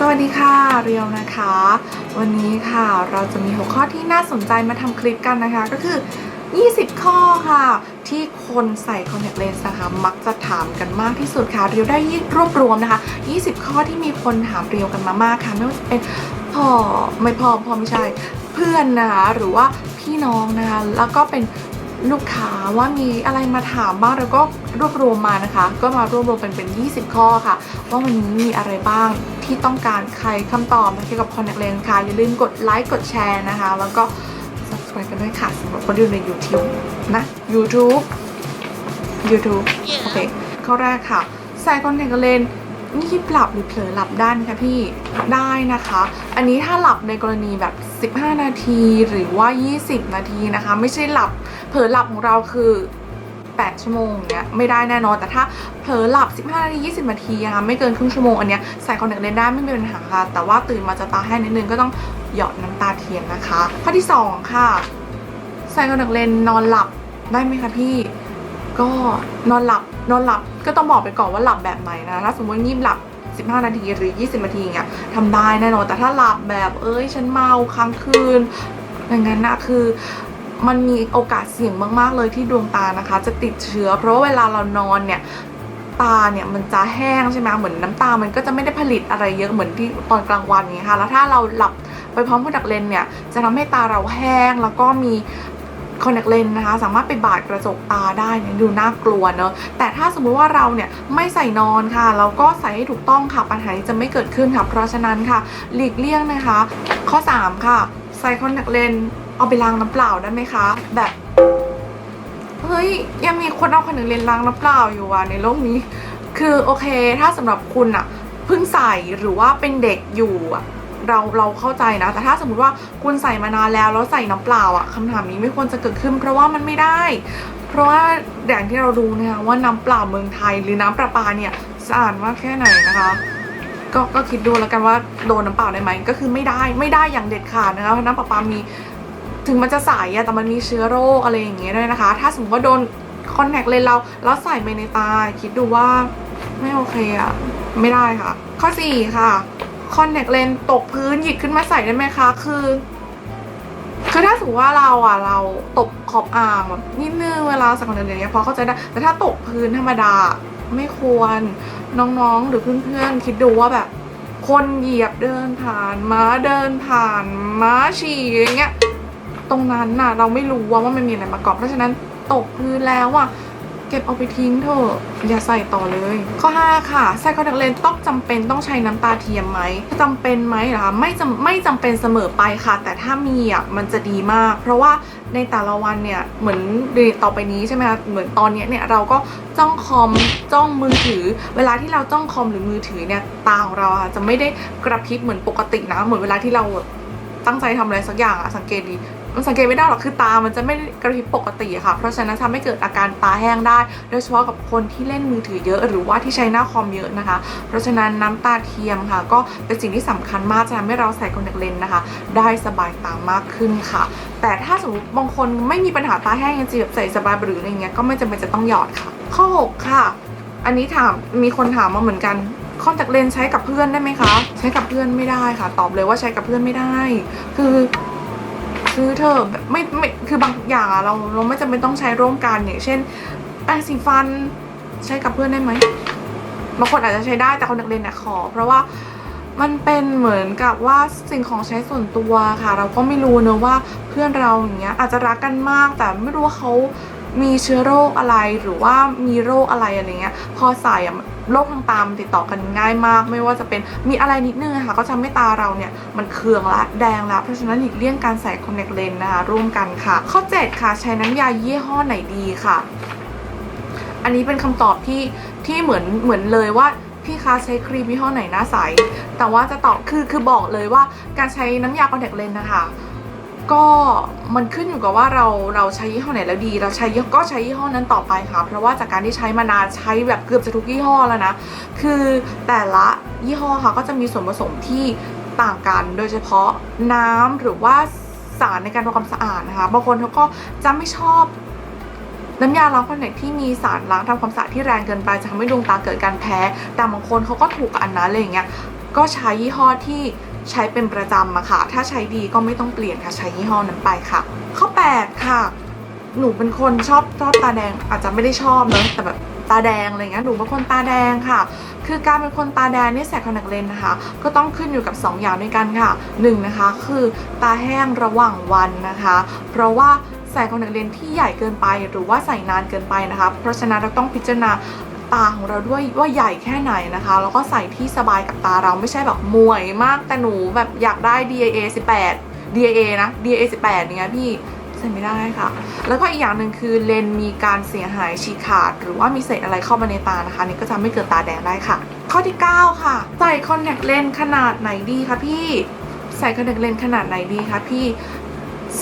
สวัสดีค่ะ เรียวนะคะ วันนี้ค่ะเราจะมีหัวข้อที่น่าสนใจมาทำคลิปกันนะคะ ก็คือ 20 ข้อค่ะ ที่คนใส่คอนแทคเลนส์นะคะ มักจะถามกันมากที่สุดค่ะ เรียวได้รวบรวมนะคะ 20 ข้อที่มีคนถามเรียวกันมามากค่ะ ไม่ว่าจะเป็นพ่อไม่พ่อพ่อไม่ใช่ เพื่อนนะคะหรือว่าพี่น้องนะคะแล้วก็เป็น ลูกค้าว่ามีอะไรมาถามบ้างแล้วก็รวบรวมมานะคะ ก็มารวบรวมเป็นเป็น 20 ข้อค่ะ ว่าวันนี้มีอะไรบ้างที่ต้องการใครคำตอบเกี่ยวกับ Contact Lens ค่ะ อย่าลืมกดไลค์กดแชร์นะคะ แล้วก็ subscribe กันด้วยค่ะสำหรับคนที่อยู่ใน YouTube นะ YouTube YouTube โอเคข้อแรกค่ะ ใส่ Contact Lens นี่หลับหรือเผลอหลับได้ไหมคะพี่ได้นะคะ อันนี้ถ้าหลับในกรณีแบบ 15 นาทีหรือว่า 20 นาทีนะคะ ไม่ใช่หลับเผลอหลับของเราคือ8ชั่วโมงเนี้ยไม่ได้แน่นอนแต่ถ้าเผลอหลับ 15 นาที 20 นาทีนะคะไม่เกินครึ่งชั่วโมงอันเนี้ยใส่คอนแทคเลนส์ได้ไม่มีปัญหาค่ะ แต่ว่าตื่นมาจะตาแห้งนิดนึงก็ต้องหยอดน้ำตาเทียนนะคะ ข้อที่ 2 ค่ะ ใส่คอนแทคเลนส์นอนหลับได้ไหมคะพี่ ก็นอนหลับนอนหลับก็ต้องบอกไปก่อนว่าหลับแบบไหนนะถ้าสมมติงีบหลับ 15 นาทีหรือ 20 นาทีเงี้ยทำได้แน่นอนแต่ถ้าหลับแบบเอ้ยฉันเมาค้างคืนอย่างนั้นนะคือ มันมีโอกาสเสี่ยงมาก ๆ เลยที่ดวงตานะคะ จะติดเชื้อ เพราะว่าเวลาเรานอนเนี่ยตาเนี่ยมันจะแห้งใช่ไหมเหมือนน้ำตามันก็จะไม่ได้ผลิตอะไรเยอะเหมือนที่ตอนกลางวันนี้ค่ะ แล้วถ้าเราหลับไปพร้อมคอนแทคเลนเนี่ยจะทำให้ตาเราแห้งแล้วก็มีคอนแทคเลนส์นะคะ สามารถไปบาดกระจกตาได้เนี่ยดูน่ากลัวเนอะแต่ถ้าสมมุติว่าเราเนี่ยไม่ใส่นอนค่ะเราก็ใส่ให้ถูกต้องค่ะปัญหานี้จะไม่เกิดขึ้นค่ะเพราะฉะนั้นค่ะ หลีกเลี่ยงนะคะ ข้อ 3 ค่ะ ใส่คอนแทคเลนส์ เอาไปล้างน้ำเปล่าได้ไหมคะ แบบเฮ้ยยังมีคนเอาคอนแทคเลนล้างน้ำเปล่าอยู่ว่ะในโลกนี้ คือโอเค ถ้าสำหรับคุณอะเพิ่งใส่หรือว่าเป็นเด็กอยู่อะเราเราเข้าใจนะ แต่ถ้าสมมติว่าคุณใส่มานานแล้วแล้วใส่น้ำเปล่าอะคำถามนี้ไม่ควรจะเกิดขึ้น เพราะว่ามันไม่ได้ เพราะว่าอย่างที่เราดูนะคะว่าน้ำเปล่าเมืองไทย หรือน้ำประปาเนี่ยสะอาดมากแค่ไหนนะคะก็ก็คิดดูแล้วกันว่าโดนน้ำเปล่าได้ไหมก็คือไม่ได้ไม่ได้อย่างเด็ดขาดนะคะเพราะน้ำประปามี ถึงมันจะใสอะแต่มันมีเชื้อโรคอะไรอย่างเงี้ยด้วยนะคะ ถ้าสมมติว่าโดนคอนแทคเลนส์เราแล้วใส่ไปในตา คิดดูว่าไม่โอเคอะไม่ได้ค่ะ ข้อ 4 ค่ะคอนแทคเลนส์ตกพื้นหยิบขึ้นมาใส่ได้ไหมคะ คือคือถ้าสมมติว่าเราอะเราตกขอบอ่างแบบนิดนึงเวลาใส่คนเลนส์เนี่ยพอเข้าใจได้แต่ถ้าตกพื้นธรรมดาไม่ควรน้องๆหรือเพื่อนๆคิดดูว่าแบบ คนเหยียบเดินผ่านม้าเดินผ่านม้าฉี่อย่างเงี้ย ตรงนั้นน่ะเราไม่รู้ว่าว่ามันมีอะไรมาเกาะเพราะฉะนั้นตกพื้นแล้วอะเก็บเอาไปทิ้งเถอะอย่าใส่ต่อเลย ข้อ 5 ค่ะใส่คอนแทคเลนส์ต้องจำเป็นต้องใช้น้ำตาเทียมไหมจำเป็นไหมเหรอคะไม่จำไม่จำเป็นเสมอไปค่ะ แต่ถ้ามีอะมันจะดีมาก เพราะว่าในแต่ละวันเนี่ยเหมือนต่อไปนี้ใช่ไหมคะเหมือนตอนนี้เนี่ยเราก็จ้องคอมจ้องมือถือ เวลาที่เราจ้องคอมหรือมือถือเนี่ยตาของเราอะจะไม่ได้กระพริบเหมือนปกตินะเหมือนเวลาที่เราตั้งใจทำอะไรสักอย่างอะสังเกตดี มันสังเกตไม่ได้หรอกคือตา มันจะไม่กระพริบปกติค่ะ เพราะฉะนั้นทำให้เกิดอาการตาแห้งได้ โดยเฉพาะกับคนที่เล่นมือถือเยอะ หรือว่าที่ใช้หน้าคอมเยอะนะคะ เพราะฉะนั้นน้ำตาเทียมค่ะ ก็เป็นสิ่งที่สำคัญมากจะทำให้เราใส่คอนแทคเลนส์นะคะ ได้สบายตามากขึ้นค่ะ แต่ถ้าสมมติบางคนไม่มีปัญหาตาแห้งจริงๆแบบใส่สบายหรืออะไรเงี้ยก็ไม่จำเป็นจะต้องหยอดค่ะ ข้อ 6 ค่ะ อันนี้ถามมีคนถามมาเหมือนกันคอนแทคเลนส์ใช้กับเพื่อนได้ไหมคะ ใช้กับเพื่อนไม่ได้ค่ะ ตอบเลยว่าใช้กับเพื่อนไม่ได้ คือ ซื้อเธอะไม่ไม่คือบางอย่างอะเราเราไม่จำเป็นต้องใช้ร่วมกันอย่างเช่นแปรงสีฟันใช้กับเพื่อนได้ไหมบางคนอาจจะใช้ได้แต่คนนักเรียนเนี่ยขอ เพราะว่ามันเป็นเหมือนกับว่าสิ่งของใช้ส่วนตัวค่ะ เราก็ไม่รู้เนอะว่าเพื่อนเราอย่างเงี้ยอาจจะรักกันมาก แต่ไม่รู้ว่าเขา มีเชื้อโรคอะไรหรือว่ามีโรคอะไรอะไรเงี้ยพอใส่อะโรคทางตามติดต่อกันง่ายมาก ไม่ว่าจะเป็นมีอะไรนิดนึงค่ะ ก็ทำให้ตาเราเนี่ย มันเคืองละแดงละเพราะฉะนั้นหลีกเลี่ยงการใส่คอนแทคเลนส์นะคะร่วมกันค่ะ ข้อ 7 ค่ะ ใช้น้ำยายี่ห้อไหนดีค่ะ อันนี้เป็นคำตอบที่ที่เหมือนเหมือนเลยว่าพี่คะใช้ครีมยี่ห้อไหนหน้าใส แต่ว่าจะตอบคือคือบอกเลยว่าการใช้น้ำยาคอนแทคเลนส์นะคะ ก็มันขึ้นอยู่กับว่าเราเราใช้ยี่ห้อไหนแล้วดี เราใช้ก็ใช้ยี่ห้อนั้นต่อไปค่ะ เพราะว่าจากการที่ใช้มานานใช้แบบเกือบจะทุกยี่ห้อแล้วนะ คือแต่ละยี่ห้อค่ะก็จะมีส่วนผสมที่ต่างกัน โดยเฉพาะน้ำหรือว่าสารในการทำความสะอาดนะคะบางคนเขาก็จะไม่ชอบน้ำยาล้างคอนแทคที่มีสารล้างทำความสะอาดที่แรงเกินไปจะทำให้ดวงตาเกิดการแพ้ แต่บางคนเขาก็ถูกอันนั้นอะไรอย่างเงี้ยก็ใช้ยี่ห้อที่ ใช้เป็นประจำอะค่ะ ถ้าใช้ดีก็ไม่ต้องเปลี่ยนค่ะ ใช้ยี่ห้อนั้นไปค่ะ ข้อ 8 ค่ะ หนูเป็นคนชอบชอบตาแดงอาจจะไม่ได้ชอบเนอะแต่แบบตาแดงอะไรเงี้ยหนูเป็นคนตาแดงค่ะ คือการเป็นคนตาแดงนี่ใส่คอนแทคเลนส์นะคะ ก็ต้องขึ้นอยู่กับ 2 อย่างด้วยกันค่ะ1นะคะ คือตาแห้งระหว่างวันนะคะ เพราะว่าใส่คอนแทคเลนส์ที่ใหญ่เกินไปหรือว่าใส่นานเกินไปนะคะ เพราะฉะนั้นเราต้องพิจารณา ตาของเราด้วยว่าใหญ่แค่ไหนนะคะ แล้วก็ใส่ที่สบายกับตาเราไม่ใช่แบบมวยมากแต่หนูแบบอยากได้ DAA 18 DAA นะ DAA 18เงี้ยพี่ใส่ไม่ได้ค่ะ แล้วก็อีกอย่างหนึ่งคือเลนมีการเสียหายฉีกขาด หรือว่ามีเศษอะไรเข้ามาในตานะคะ นี่ก็จะไม่เกิดตาแดงได้ค่ะ ข้อที่ 9 ค่ะ ใส่คอนแทคเลนส์ขนาดไหนดีคะพี่ ใส่คอนแทคเลนส์ขนาดไหนดีคะพี่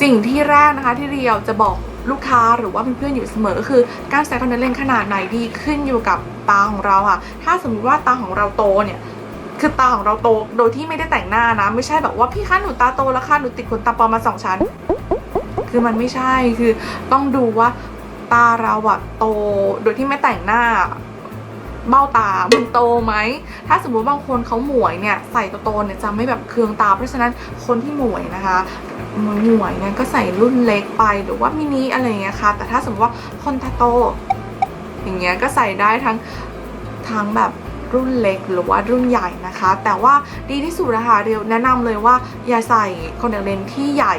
สิ่งที่แรกนะคะที่เรียวจะบอก ลูกค้าหรือว่าเพื่อนๆอยู่เสมอก็คือการใส่คอนแทคเลนส์ขนาดไหนดีขึ้นอยู่กับตาของเราค่ะ ถ้าสมมติว่าตาของเราโตเนี่ยคือตาของเราโตโดยที่ไม่ได้แต่งหน้านะ ไม่ใช่แบบว่าพี่คะหนูตาโตแล้วค่ะหนูติดขนตาปลอมมาสองชั้น คือมันไม่ใช่คือต้องดูว่าตาเราอะโตโดยที่ไม่แต่งหน้าเบ้าตา มันโตไหม ถ้าสมมุติบางคนเขาหมวยเนี่ย ใส่โตๆเนี่ยจะไม่แบบเคืองตา เพราะฉะนั้นคนที่หมวยนะคะ มวยหวยเนี่ยก็ใส่รุ่นเล็กไปหรือว่ามินิอะไรอย่างเงี้ยค่ะ แต่ถ้าสมมติว่าคนตาโต อย่างเงี้ยก็ใส่ได้ทั้งทั้งแบบรุ่นเล็กหรือว่ารุ่นใหญ่นะคะ แต่ว่าดีที่สุดนะคะเรียวแนะนำเลยว่าอย่าใส่คอนแทคเลนส์ที่ใหญ่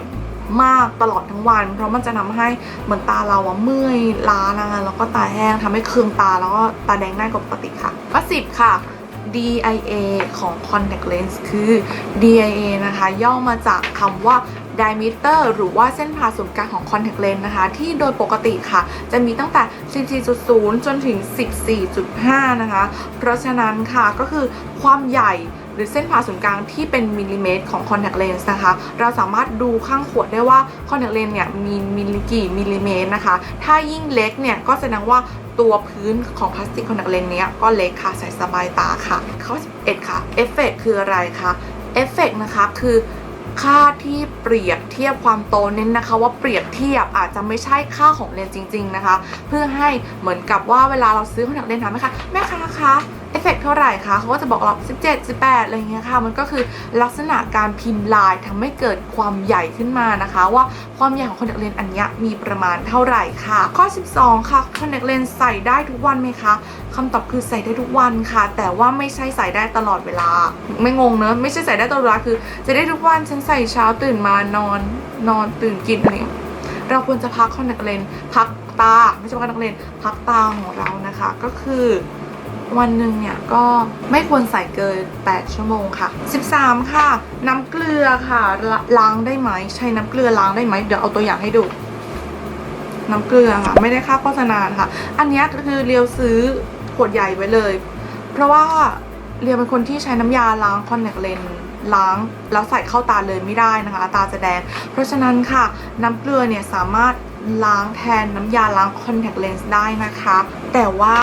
มากตลอดทั้งวัน เพราะมันจะทำให้เหมือนตาเราอะเมื่อยล้านะคะแล้วก็ตาแห้งทำให้เคืองตาแล้วก็ตาแดงได้กว่าปกติค่ะข้อ10ค่ะ DIA ของ contact lens คือ DIA นะคะ ย่อมาจากคำว่า diameter หรือว่าเส้นผ่าศูนย์กลางของ contact lens นะคะ ที่โดยปกติค่ะ จะมีตั้งแต่ 14.0 จนถึง 14.5 นะคะ เพราะฉะนั้นค่ะก็คือความใหญ่หรือเส้นผ่าศูนย์กลางที่เป็นมิลลิเมตรของ contact lens นะคะ เราสามารถดูข้างขวดได้ว่า contact lens เนี่ยมีมิลลิกี่มิลลิเมตรนะคะ ถ้ายิ่งเล็กเนี่ยก็แสดงว่าตัวพื้นของพลาสติกคอนแทคเลนส์เนี้ยก็เล็กค่ะใส่สบายตาค่ะข้อ11ค่ะเอฟเฟกคืออะไรคะเอฟเฟกนะคะคือ ค่าที่เปรียบเทียบความโตเน้นนะคะ ว่าเปรียบเทียบอาจจะไม่ใช่ค่าของเลนส์จริง ๆนะคะ เพื่อให้เหมือนกับว่าเวลาเราซื้อคอนแทคเลนส์ถามแม่คะแม่ค้าคะ อฟเฟกเท่าไหร่คะเขาก็จะบอกเรา17 18อะไรอย่างเงี้ยค่ะมันก็คือลักษณะการพิมพ์ลายทำให้เกิดความใหญ่ขึ้นมานะคะ ว่าความใหญ่ของคอนแทคเลนส์อันนี้มีประมาณเท่าไหร่ค่ะ ข้อ 12 ค่ะคอนแทคเลนส์ใส่ได้ทุกวันไหมคะคำตอบคือใส่ได้ทุกวันค่ะ แต่ว่าไม่ใช่ใส่ได้ตลอดเวลา ไม่งงเนอะไม่ใช่ใส่ได้ตลอดเวลาคือใส่ได้ทุกวันฉันใส่เช้าตื่นมานอนนอนตื่นกินอะไรเงี้ยเราควรจะพักคอนแทคเลนส์พักตา ไม่ใช่พักคอนแทคเลนส์พักตาของเรานะคะ ก็คือ วันหนึ่งเนี่ยก็ไม่ควรใส่เกิน 8 ชั่วโมงค่ะ 13 ค่ะ น้ำเกลือค่ะล,ล้างได้ไหมใช้น้ำเกลือล้างได้ไหมเดี๋ยวเอาตัวอย่างให้ดู น้ำเกลือค่ะ ไม่ได้ค่าโฆษณาค่ะ อันนี้คือเรียวซื้อขวดใหญ่ไว้เลย เพราะว่าเรียวเป็นคนที่ใช้น้ำยาล้างคอนแทคเลนส์ล้างแล้วใส่เข้าตาเลยไม่ได้นะคะ ตาจะแดง เพราะฉะนั้นค่ะ น้ำเกลือเนี่ยสามารถ ล้างแทนน้ำยาล้างคอนแทคเลนส์ได้นะคะ แต่ว่า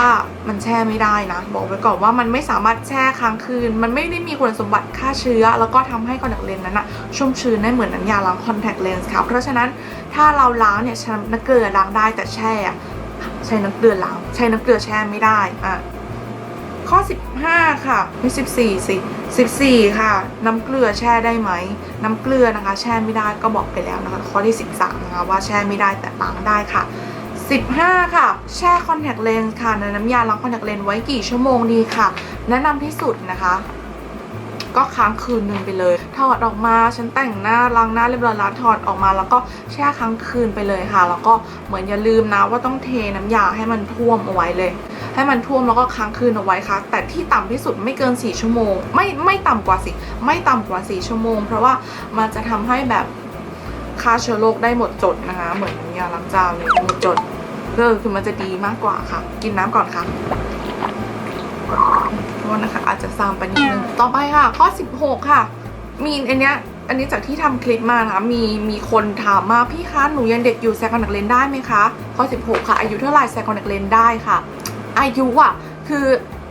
มันแช่ไม่ได้นะ บอกไว้ก่อนว่ามันไม่สามารถแช่ค้างคืน มันไม่ได้มีคุณสมบัติฆ่าเชื้อ แล้วก็ทำให้คอนแทคเลนส์นั้นอะชุ่มชื้นได้เหมือนน้ำยาล้างคอนแทคเลนส์ค่ะ เพราะฉะนั้นถ้าเราล้างเนี่ยใช้น้ำเกลือล้างได้แต่แช่อะใช้น้ำเกลือล้างใช้น้ำเกลือแช่ไม่ได้อะ ข้อ 15 ค่ะไม่14 สิ14 ค่ะ น้ำเกลือแช่ได้ไหม น้ำเกลือนะคะ แช่ไม่ได้ก็บอกไปแล้วนะคะ ข้อที่ 13 นะคะว่าแช่ไม่ได้แต่ล้างได้ค่ะ 15 ค่ะ แช่คอนแทคเลนส์ค่ะในน้ำยาล้างคอนแทคเลนส์ไว้กี่ชั่วโมงดีค่ะ แนะนำที่สุดนะคะก็ค้างคืนหนึ่งไปเลย ถอดออกมา ฉันแต่งหน้าล้างหน้าเรียบร้อยแล้วถอดออกมา แล้วก็แช่ค้างคืนไปเลยค่ะ แล้วก็เหมือนอย่าลืมนะว่าต้องเทน้ำยาให้มันท่วมเอาไว้เลย ให้มันท่วมแล้วก็ค้างคืนเอาไว้ค่ะ แต่ที่ต่ำที่สุดไม่เกิน 4 ชั่วโมง ไม่ไม่ต่ำกว่าสิไม่ต่ำกว่า 4 ชั่วโมง เพราะว่ามันจะทำให้แบบฆ่าเชื้อโรคได้หมดจดนะคะ เหมือนยาล้างจานเลยหมดจดเออคือมันจะดีมากกว่าค่ะ กินน้ำก่อนค่ะโทษนะคะ อาจจะซามไปนิดนึงต่อไปค่ะ ข้อ 16 ค่ะ มีอันเนี้ยอันนี้จากที่ทำคลิปมานะคะมีมีคนถามมาพี่คะหนูยังเด็กอยู่แซคอนแทคเลนได้ไหมคะข้อ 16 ค่ะ อายุเท่าไหร่แซคอนแทคเลนได้ค่ะ อายุอะคือ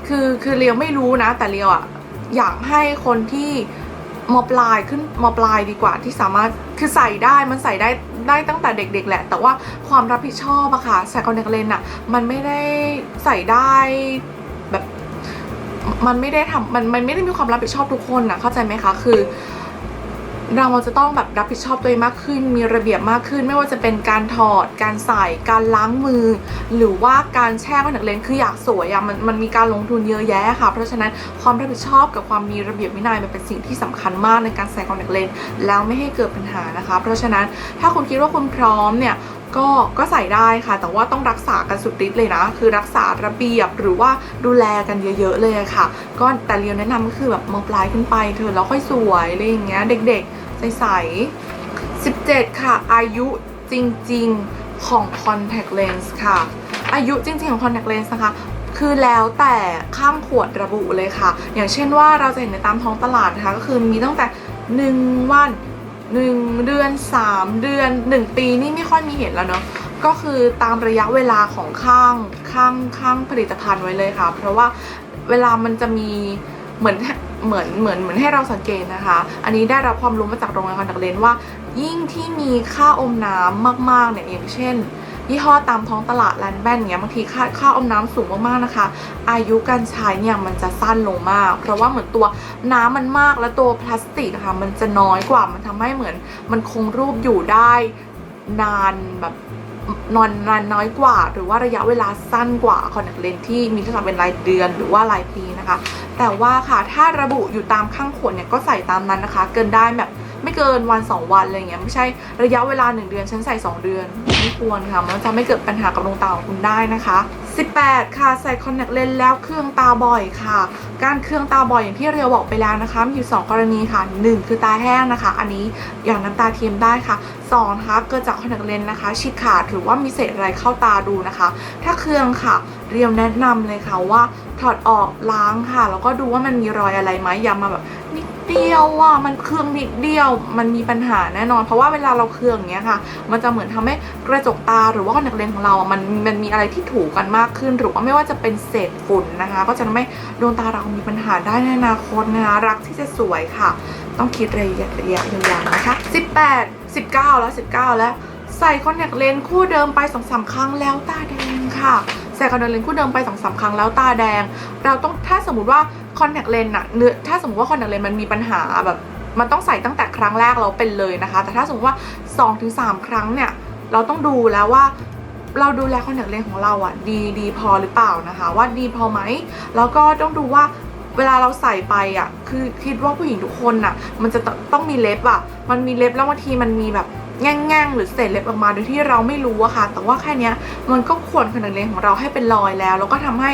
คือคือเรียวไม่รู้นะ แต่เรียวอะอยากให้คนที่มปลายขึ้นมปลายดีกว่าที่สามารถคือใส่ได้มันใส่ได้ได้ตั้งแต่เด็ก ๆ แหละ แต่ว่าความรับผิดชอบอะค่ะใส่คอนแทคเลนส์อะมันไม่ได้ใส่ได้แบบมันไม่ได้ทำมันมันไม่ได้มีความรับผิดชอบทุกคนนะเข้าใจไหมคะคือ เราจะต้องแบบรับผิดชอบตัวเองมากขึ้น มีระเบียบมากขึ้น ไม่ว่าจะเป็นการถอด การใส่ การล้างมือ หรือว่าการแช่คอนแทคเลนคืออยากสวยอะมันมันมีการลงทุนเยอะแยะค่ะ เพราะฉะนั้นความรับผิดชอบกับความมีระเบียบวินัยมันเป็นสิ่งที่สำคัญมากในการใส่คอนแทคเลนส์แล้วไม่ให้เกิดปัญหานะคะ เพราะฉะนั้นถ้าคุณคิดว่าคุณพร้อมเนี่ยก็ก็ใส่ได้ค่ะ แต่ว่าต้องรักษากันสุดฤทธิ์เลยนะ คือรักษาระเบียบหรือว่าดูแลกันเยอะๆเลยอะค่ะ ก็แต่เรียวแนะนำก็คือแบบมปลายขึ้นไปเธอแล้วค่อยสวยอะไรอย่างเงี้ยเด็กๆ ใสๆ17 ค่ะ อายุจริงๆของ contact lens ค่ะ อายุจริงๆของ contact lens นะคะ คือแล้วแต่ข้างขวดระบุเลยค่ะ อย่างเช่นว่าเราจะเห็นในตามท้องตลาดนะคะ ก็คือมีตั้งแต่ 1 วัน 1 เดือน 3 เดือน 1 ปีนี่ไม่ค่อยมีเห็นแล้วเนาะก็คือตามระยะเวลาของข้างข้างข้างผลิตภัณฑ์ไว้เลยค่ะ เพราะว่าเวลามันจะมีเหมือน เหมือนเหมือนเหมือนให้เราสังเกตนะคะ อันนี้ได้รับความรู้มาจากโรงงานคอนแทคเลนส์ว่า ยิ่งที่มีค่าอมน้ำมากๆเนี่ยอย่างเช่นยี่ห้อตามท้องตลาดแลนด์แบนเงี้ยบางทีค่าค่าอมน้ำสูงมากๆนะคะ อายุการใช้เนี่ยมันจะสั้นลงมาก เพราะว่าเหมือนตัวน้ำมันมากแล้วตัวพลาสติกค่ะมันจะน้อยกว่ามันทำให้เหมือนมันคงรูปอยู่ได้นานแบบ นอนนานน้อยกว่า หรือว่าระยะเวลาสั้นกว่าคอนแทคเลนส์ที่มีที่ทำเป็นรายเดือนหรือว่ารายปีนะคะ แต่ว่าค่ะถ้าระบุอยู่ตามข้างขวดเนี่ยก็ใส่ตามนั้นนะคะ เกินได้แบบไม่เกินวัน 2 วันอะไรเงี้ยไม่ใช่ระยะเวลา 1 เดือนฉันใส่ 2 เดือนไม่ควรค่ะ มันจะไม่เกิดปัญหากับดวงตาของคุณได้นะคะ 18 ค่ะ ใส่คอนแทคเลนส์แล้วเครื่องตาบ่อยค่ะ การเครื่องตาบ่อยอย่างที่เรียวบอกไปแล้วนะคะมีอยู่ 2 กรณีค่ะ 1 คือตาแห้งนะคะ อันนี้หย่อดน้ำตาเทียมได้ค่ะ2นะคะเกิดจากคอนแทคเลนส์นะคะฉีกขาดหรือว่ามีเศษอะไรเข้าตาดูนะคะ ถ้าเครื่องค่ะ เรียวแนะนำเลยค่ะว่าถอดออกล้างค่ะแล้วก็ดูว่ามันมีรอยอะไรไหมอย่ามาแบบนิด เดียวอะมันเครื่องนิดเดียว มันมีปัญหาแน่นอน เพราะว่าเวลาเราเครื่องอย่างเงี้ยค่ะ มันจะเหมือนทำให้กระจกตาหรือว่าคอนแทคเลนส์ของเราอะมันมันมีอะไรที่ถูกันมากขึ้น หรือว่าไม่ว่าจะเป็นเศษฝุ่นนะคะ ก็จะทำให้ดวงตาเรามีปัญหาได้ในอนาคตนะคะรักที่จะสวยค่ะ ต้องคิดระยะระยะยาวๆนะคะ18 19 แล้ว 19 แล้ว ใส่คอนแทคเลนส์คู่เดิมไป2องสาครั้งแล้วตาแดงค่ะใส่คอนแทคเลนส์คู่เดิมไป2องสาครั้งแล้วตาแดง เราต้องถ้าสมมติว่า อนแทคเลนส์อะเนื้อถ้าสมมติว่าคอนแทคเลนส์มันมีปัญหาแบบมันต้องใส่ตั้งแต่ครั้งแรกเราเป็นเลยนะคะ แต่ถ้าสมมติว่า 2-3 ครั้งเนี่ย เราต้องดูแล้วว่าเราดูแลคอนแทคเลนส์ของเราอะดีดีพอหรือเปล่านะคะ ว่าดีพอไหมแล้วก็ต้องดูว่าเวลาเราใส่ไปอะคือคิดว่าผู้หญิงทุกคนน่ะมันจะต้องมีเล็บอะมันมีเล็บแล้วบางทีมันมีแบบ แง่งๆ หรือเศษเล็บออกมาโดยที่เราไม่รู้อะค่ะ แต่ว่าแค่นี้มันก็ขวนขนเลนของเราให้เป็นรอยแล้ว แล้วก็ทำให้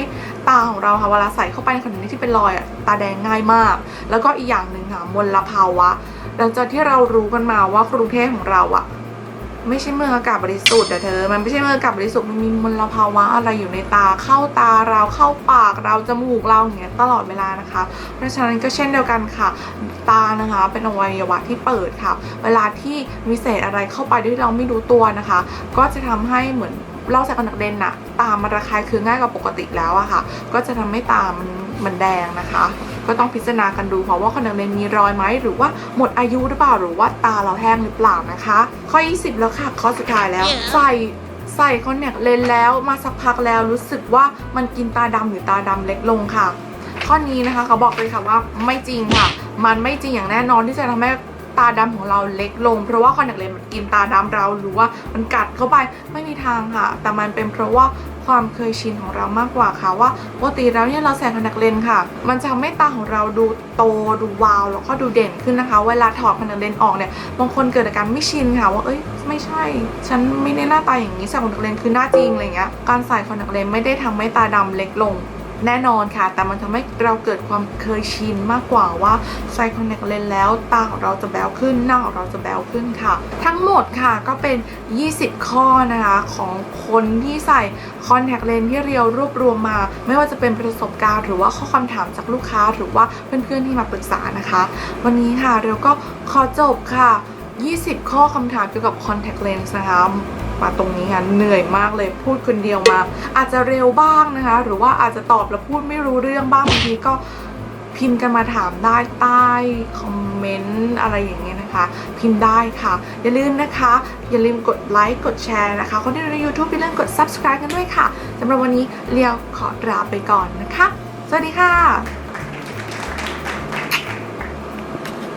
ตาของเราค่ะเวลาใส่เข้าไปในขนเลนที่เป็นรอยอะตาแดงง่ายมาก แล้วก็อีกอย่างหนึ่งค่ะมลภาวะหลังจากที่เรารู้กันมาว่ากรุงเทพของเราอะ ไม่ใช่เมืองอากาศบริสุทธิ์อะเธอ มันไม่ใช่เมืองอากาศบริสุทธิ์มันมีมลภาวะอะไรอยู่ในตาเข้าตาเราเข้าปากเราจมูกเราอย่างเงี้ยตลอดเวลานะคะ เพราะฉะนั้นก็เช่นเดียวกันค่ะ ตานะคะเป็นอวัยวะที่เปิดค่ะ เวลาที่มีเศษอะไรเข้าไปดยที่เราไม่รู้ตัวนะคะ ก็จะทำให้เหมือนเราใส่คอนแทคเลนส์อะตามันระคายเคืองง่ายกว่าปกติแล้วอะค่ะ ก็จะทำให้ตามันมันแดงนะคะ ก็ต้องพิจารณากันดูเพราะว่าคอนแทคเลนส์มีรอยไหมหรือว่าหมดอายุหรือเปล่าหรือว่าตาเราแห้งหรือเปล่านะคะ ข้อ 20 แล้วค่ะข้อสุดท้ายแล้วใส่ใส่คอนแทคเลนส์แล้วมาสักพักแล้วรู้สึกว่ามันกินตาดำหรือตาดำเล็กลงค่ะ ข้อนี้นะคะเขาบอกเลยค่ะว่าไม่จริงค่ะ มันไม่จริงอย่างแน่นอนที่จะทำให้ ตาดำของเราเล็กลง เพราะว่าคอนแทคเลนส์มันกินตาดำเราหรือว่ามันกัดเข้าไปไม่มีทางค่ะ แต่มันเป็นเพราะว่าความเคยชินของเรามากกว่าค่ะว่าปกติแล้วเนี่ยเราใส่คอนแทคเลนส์ค่ะ มันจะทำให้ตาของเราดูโตดูวาวแล้วก็ดูเด่นขึ้นนะคะ เวลาถอดคอนแทคเลนส์ออกเนี่ยบางคนเกิดอาการไม่ชินค่ะ ว่าเอ้ยไม่ใช่ ฉันไม่ได้หน้าตาอย่างนี้ใส่คอนแทคเลนส์คือหน้าจริงอะไรเงี้ยการใส่คอนแทคเลนส์ไม่ได้ทำให้ตาดำเล็กลง แน่นอนค่ะ แต่มันทำให้เราเกิดความเคยชินมากกว่าว่าใส่คอนแทคเลนส์แล้วตาของเราจะแบวขึ้นหน้าของเราจะแบวขึ้นค่ะ ทั้งหมดค่ะก็เป็น 20 ข้อนะคะของคนที่ใส่คอนแทคเลนส์ที่เรียวรวบรวมมา ไม่ว่าจะเป็นประสบการณ์ หรือว่าข้อคำถามจากลูกค้า หรือว่าเพื่อนๆที่มาปรึกษานะคะ วันนี้ค่ะเรียวก็ขอจบค่ะ 20 ข้อคำถามเกี่ยวกับ contact lens นะคะมาตรงนี้ค่ะเหนื่อยมากเลยพูดคนเดียวมา อาจจะเร็วบ้างนะคะ หรือว่าอาจจะตอบแล้วพูดไม่รู้เรื่องบ้างบางทีก็พิมพ์กันมาถามได้ใต้คอมเมนต์อะไรอย่างเงี้ยนะคะ พิมพ์ได้ค่ะ อย่าลืมนะคะ อย่าลืมกดไลค์กดแชร์นะคะคนที่ดูใน YouTube อย่าลืมกด subscribe กันด้วยค่ะสำหรับวันนี้เลียวขอลาไปก่อนนะคะ สวัสดีค่ะ